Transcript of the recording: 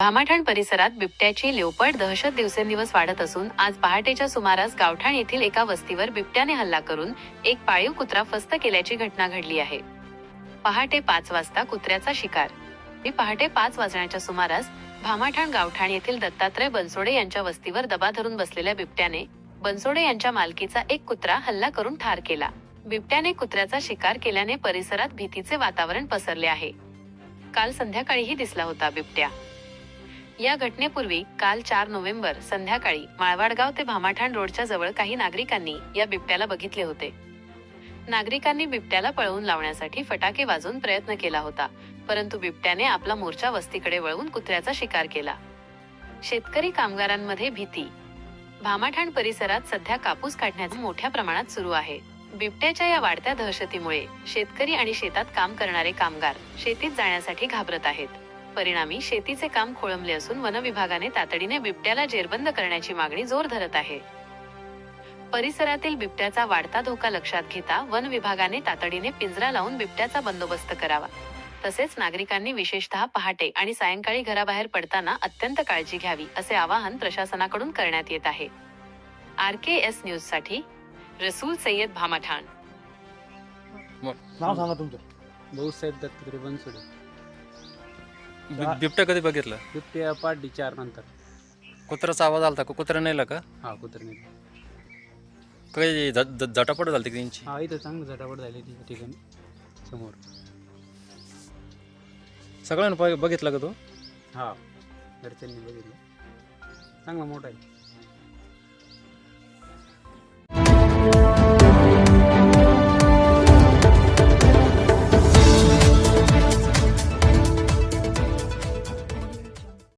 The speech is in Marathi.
भामाठाण परिसरात बिबट्याची लेवपट दहशत दिवसेंदिवस वाढत असून आज पहाटेच्या सुमारास गावठाण येथील एका वस्तीवर बिबट्याने हल्ला करून एक पाळीव कुत्रा फस्त केल्याची घटना घडली आहे. पहाटे पाच वाजता कुत्र्याचा शिकार. मी पहाटे पाच वाजण्याच्या सुमारास भामाठाण गावठाण येथील दत्तात्रय बनसोडे यांच्या वस्तीवर दबा धरून बसलेल्या बिबट्याने बनसोडे यांच्या मालकीचा एक कुत्रा हल्ला करून ठार केला. बिबट्याने कुत्र्याचा शिकार केल्याने परिसरात भीतीचे वातावरण पसरले आहे. काल संध्याकाळीही दिसला होता बिबट्या. या घटनेपूर्वी काल चार नोव्हेंबर संध्याकाळी माळवाडगाव ते भामाठाण रोडच्या जवळ काही नागरिकांनी या बिबट्याला बघितले होते. नागरिकांनी बिबट्याला पळवून लावण्यासाठी फटाके वाजवून प्रयत्न केला होता परंतु बिबट्याने आपला मोर्चा वस्तीकडे वळवून कुत्र्याचा शिकार केला. शेतकरी कामगारांमध्ये भीती. भामाठाण परिसरात सध्या कापूस काढण्याचे मोठ्या प्रमाणात सुरू आहे. बिबट्याच्या या वाढत्या दहशतीमुळे शेतकरी आणि शेतात काम करणारे कामगार शेतीत जाण्यासाठी घाबरत आहेत. परिणामी शेतीचे काम खोळंबले असून वन विभागाने तातडीने बिबट्याला जेरबंद करण्याची मागणी जोर धरत आहे. परिसरातील बिबट्याचा वाढता धोका लक्षात घेता वन विभागाने तातडीने पिंजरा लावून बिबट्याचा बंदोबस्त करावा. तसेच नागरिकांनी विशेषतः पहाटे आणि सायंकाळी घराबाहेर पडताना अत्यंत काळजी घ्यावी असे आवाहन प्रशासनाकडून करण्यात येत आहे. आर के एस न्यूजसाठी रसूल सय्यद भामाठाण. नाव सांगा तुमचं. भाऊसाहेब दत्तात्रय बनसोडे बि- बिबट्या कधी बघितलं? बिबट्या पाडली चार नंतर. कुत्र्याचा आवाज आलता का? कुत्रा नेला का? हा कुत्र्याने काही झ- झ- झटापट झाली त्यांची? हा इथं चांगलं झटापट झाली त्या ठिकाणी समोर. सगळ्यांना बघितलं का तो? हा घरच्यांनी बघितलं. चांगला मोठा आहे.